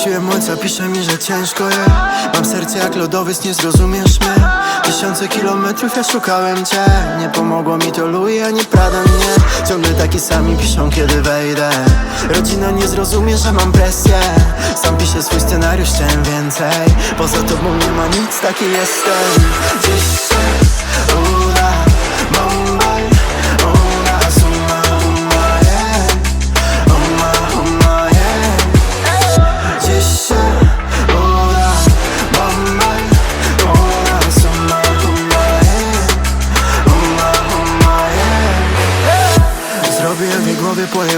Straciłem ojca, pisze mi, że ciężko je. Mam serce jak lodowiec, nie zrozumiesz mnie. Tysiące kilometrów ja szukałem cię. Nie pomogło mi to Louis ani Prada mnie Ciągle taki sami piszą kiedy wejdę. Rodzina nie zrozumie, że mam presję. Sam piszę swój scenariusz, chciałem więcej. Poza tobą nie ma nic, taki jestem. Dziś się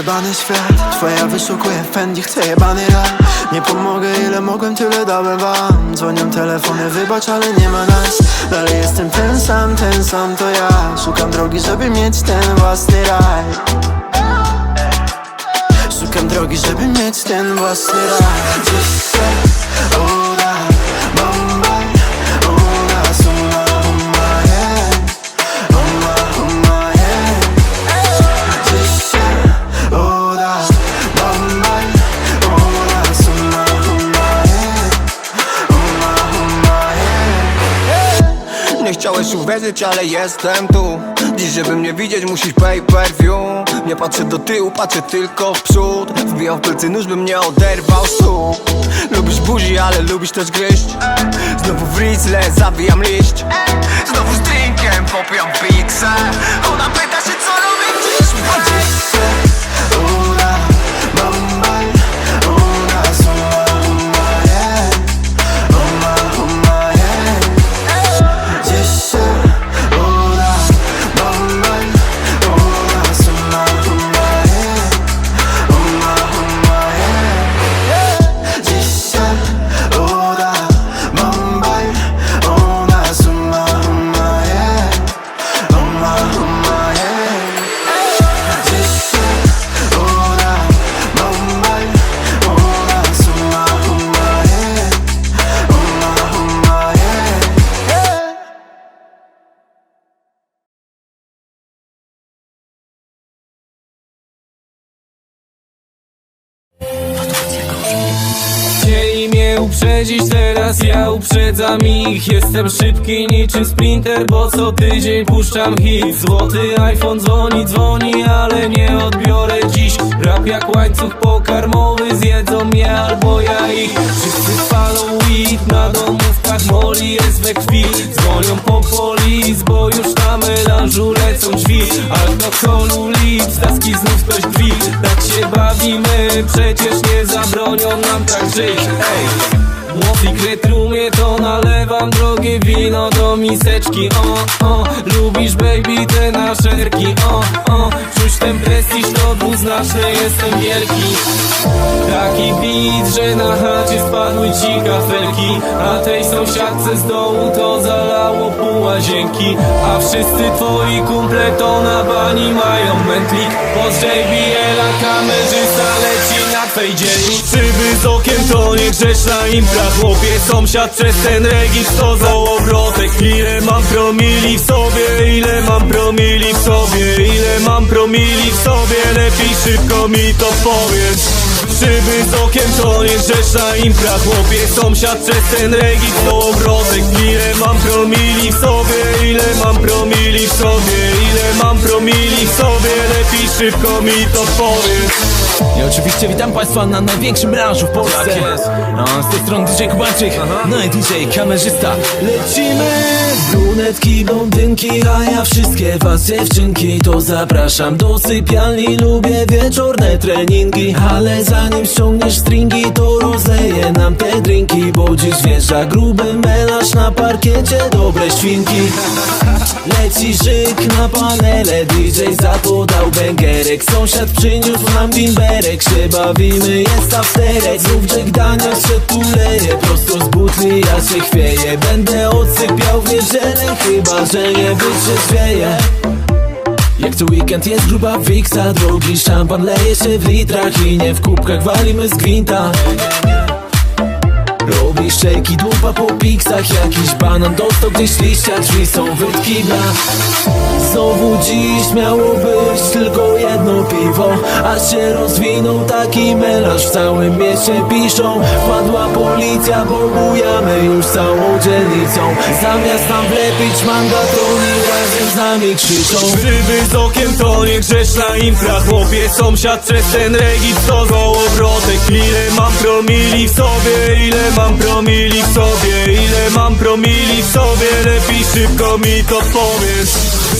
pojebany świat Twoja wyszukuje Fendi, chce jebany rap. Nie pomogę ile mogłem, tyle dałem wam. Dzwonią telefony, wybacz, ale nie ma nas. Dalej jestem ten sam, ten sam to ja. Szukam drogi, żeby mieć ten własny raj. Szukam drogi, żeby mieć ten własny raj Nie chciałeś uwierzyć, ale jestem tu. Dziś, żeby mnie widzieć, musisz pay per view Nie patrzę do tyłu, patrzę tylko w przód. Wbijam w plecy nóż, bym nie oderwał stóp. Lubisz buzi, ale lubisz też gryźć. Znowu w rizzle, zawijam liść uprzedzić, teraz ja uprzedzam ich. Jestem szybki niczym sprinter, bo co tydzień puszczam hit. Złoty iPhone dzwoni, dzwoni, ale nie odbiorę dziś. Rap jak łańcuch pokarmowy, zjedzą mnie albo ja ich. Wszyscy palą weed, na moli jest we krwi. Dzwonią po polis, bo już na melanżu lecą drzwi. Alkoholu, lip, staski znów ktoś drzwi. Tak się bawimy, przecież nie zabronią nam tak żyć. Ej! Secret roomie to nalewam drogie wino do miseczki. O, o, lubisz baby te nasze erki O, o, czuć ten prestiż to dwuznaczny jestem wielki. Taki beat, że na chacie spadły ci kafelki A tej sąsiadce z dołu to pół łazienki A wszyscy twoi kumple to na bani mają mętlik. Pod JBL-a kamerzysta leci na twej dzielni. Szyby z okiem to niegrzeczna impra Chłopie sąsiad przez ten regis to zołowrotek Ile mam promili w sobie, ile mam promili w sobie? Ile mam promili w sobie, lepiej szybko mi to powiedz Szyby z okiem to niegrzeczna impra Chłopie sąsiad przez ten regis to obrotek Ile mam promili w sobie, ile mam promili w sobie Ile mam promili w sobie, lepiej szybko mi to powiedz. I oczywiście witam Państwa na największym branżu w Polsce. Tak jest. A z tej strony DJ Kubańczyk, no i DJ kamerzysta. Lecimy! Brunetki, blondynki, a ja wszystkie was dziewczynki. To zapraszam do sypialni, lubię wieczorne treningi Ale zanim ściągniesz stringi, to rozleję nam te drinki Bo dziś wjeżdża gruby na parkiecie, dobre świnki. Leci żyk na panele DJ zapodał bęgerek. Sąsiad przyniósł nam bimberek Się bawimy, jest afterek. Znów Jack Daniels się tuleje Prosto z butli ja się chwieję. Będę odsypiał w niedzielę Chyba, że nie wytrzeźwieję jak co weekend jest gruba wiksa Drogi szampan leje się w litrach I nie w kubkach walimy z gwinta Robi szejki, dupa po piksach Jakiś banan dostał gdzieś liścia Drzwi są wytkibla Znowu dziś miało być tylko jedno piwo A się rozwinął taki melarz W całym mieście piszą. Wpadła policja, bo bujamy już całą dzielnicą. Zamiast nam wlepić mandatoni Razem z nami krzyczą. Ryby z okiem to nie grzeszna impra Chłopie sąsiad przez ten regit to gołowrotek Ile mam promili w sobie, ile mam promili w sobie. Ile mam promili w sobie, lepiej szybko mi to powiesz.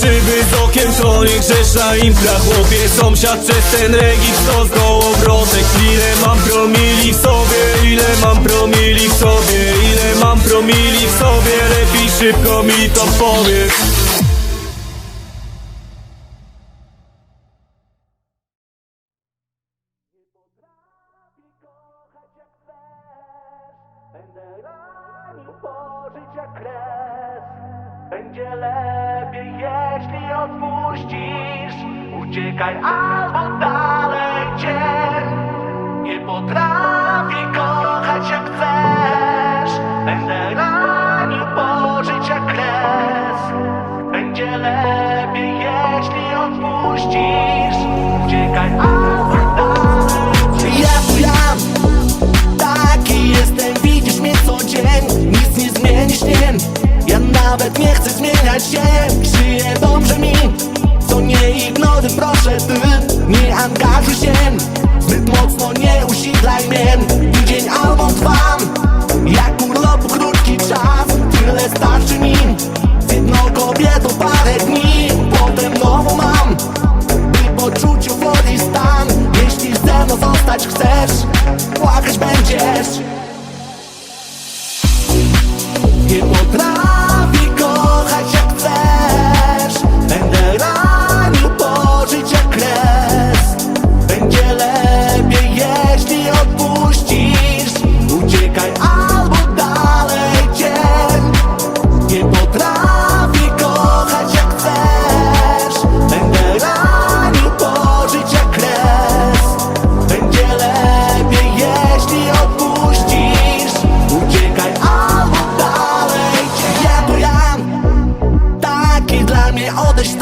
Ryby z okiem to nie grzeszna impra Chłopie. Sąsiad przez ten regit to gołowrotek Ile mam promili w sobie, ile mam promili w sobie? Ile mam promili w sobie, lepiej szybko mi to powiesz Będę ranił po życia kres. Będzie lepiej jeśli odpuścisz. Uciekaj albo dalej cię. Nie potrafię kochać jak chcesz. Będę ranił po życia kres. Będzie lepiej jeśli odpuścisz Nie potrafię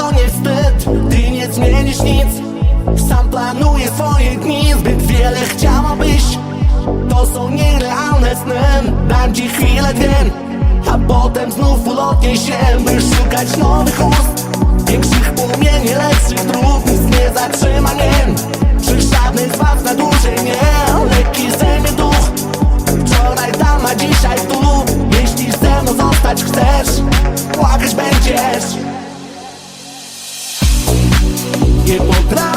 to nie wstyd. Ty nie zmienisz nic. Sam planuję swoje dni. Zbyt wiele chciałabyś. To są nierealne sny. Dam ci chwilę, dwie A potem znów ulotnie się. By szukać nowych ust. Większych płomieni, lepszych dróg. Nic nie zatrzyma mnie Przy żadnym z was na dłużej nie. Lekki zejmie duch. Wczoraj tam, a dzisiaj tu. Jeśli ze mną zostać chcesz. Płakać będziesz nie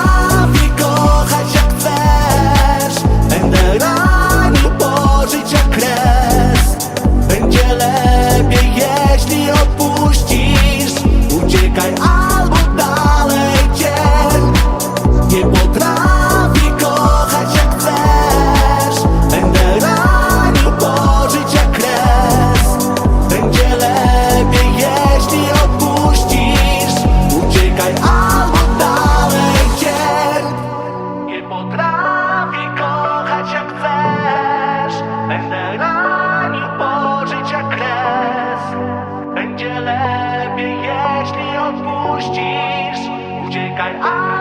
lepiej